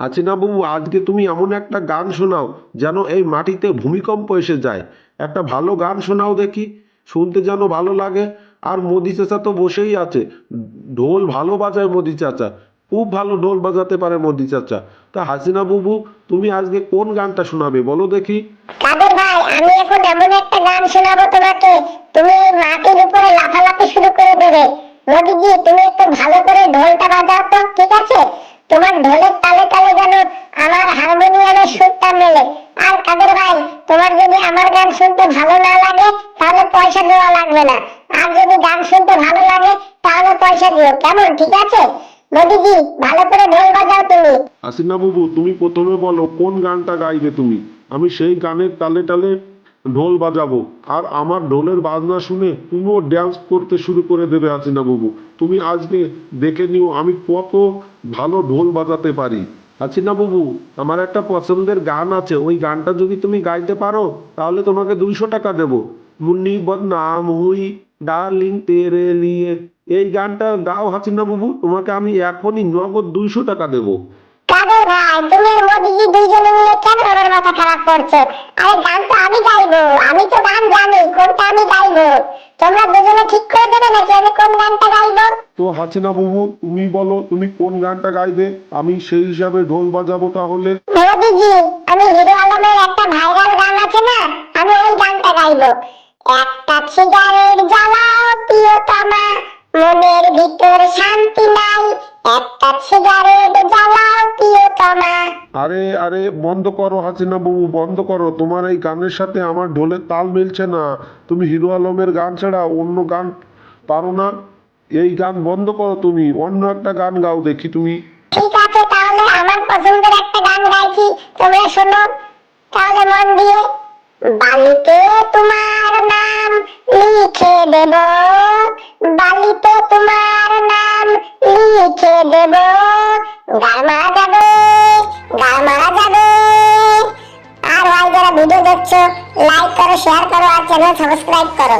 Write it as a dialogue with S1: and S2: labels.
S1: হাসিনা বাবু আজকে তুমি এমন একটা গান শোনাও যেন এই মাটিতে ভূমিকম্প এসে যায়। একটা ভালো গান শোনাও দেখি, শুনতে যেন ভালো লাগে। আর মোদি চাচা তো বসেই আছে। ঢোল ভালো বাজায় মোদি চাচা। খুব ভালো ঢোল বাজাতে পারে মোদি চাচা। তা হাসিনা বাবু তুমি আজকে কোন গানটা শোনাবে বলো দেখি।
S2: কাদের ভাই, আমি এখন এমন একটা গান শোনাবো তোমাকে। তুমি মাটির উপরে লাফালাফি শুরু করে দেবে। মোদিজি, তুমি একটু ভালো করে ঢোলটা বাজাও তো, ঠিক আছে? তোমার ঢোলের তালে তালে যেন আমার হারমোনিয়ামের সুরটা মেলে। আর কাদের ভাই, তোমার যদি আমার গান শুনতে ভালো না লাগে, তাহলে পয়সা দেওয়া লাগবে না। আর যদি গান শুনতে ভালো লাগে, তাহলে পয়সা দিও। কেমন? ঠিক আছে? মোদিজি, ভালো করে ঢোল বাজাও তুমি।
S1: হাসিনা বাবু, তুমি প্রথমে বলো, কোন গানটা গাইবে তুমি? আমি সেই গানের তালে তালে ঢোল বাজাবো। আর আমার ঢোলের বাজনা শুনে তুমিও ড্যান্স করতে শুরু করে দেবে হাসিনা বাবু। তুমি আজকে দেখে নিও আমি কত ভালো ঢোল বাজাতে পারি। হাসিনা বাবু, আমার একটা পছন্দের গান আছে। ওই গানটা যদি তুমি গাইতে পারো, তাহলে তোমাকে দুইশো টাকা দেবো। মুন্নি বদনাম হুই, ডার্লিং তেরে নিয়ে। এই গানটা গাও হাসিনা বাবু, তোমাকে আমি এখনই নগদ দুইশো টাকা দেবো।
S2: ভাই, তুমি মোদিজি দুইজনে মিলে কেন মাথা খারাপ করছ? আরে গান তো আমি জানি কোনটা আমি গাইবো তোমরা দুজনে ঠিক করে দেবে নাকি আমি কোন গানটা গাইবো?
S1: তো হাসিনা বাবু তুমি বলো তুমি কোন গানটা গাইবে? আমি সেই হিসাবে ঢোল বাজাবো তাহলে।
S2: মোদিজি আমি হিরো আলমের একটা ভাইরাল গান আছে না? আমি ওই গানটা গাইবো। একটা সিগারেট জ্বালাও প্রিয়তমা মনের ভিতর শান্তি
S1: বন্ধ করো হাসিনা বাবু, বন্ধ করো। তোমার এই গানের সাথে আমার ঢোলের তাল মিলছে না। তুমি হিরো আলমের গান ছাড়া অন্য গান পারো না। এই গান বন্ধ করো তুমি। অন্য একটা গান গাও দেখি তুমি।
S2: ঠিক আছে, তাহলে আমার পছন্দের একটা গান গাইছি। তোমরা শোনো। তাহলে মন দিয়ে বালিতে তোমার নাম লিখে দেব। বালিতে তোমার নাম লিখে দেব। গামা আর ভাই যারা ভিডিও দেখছ লাইক করো শেয়ার করো আর চ্যানেল সাবস্ক্রাইব করো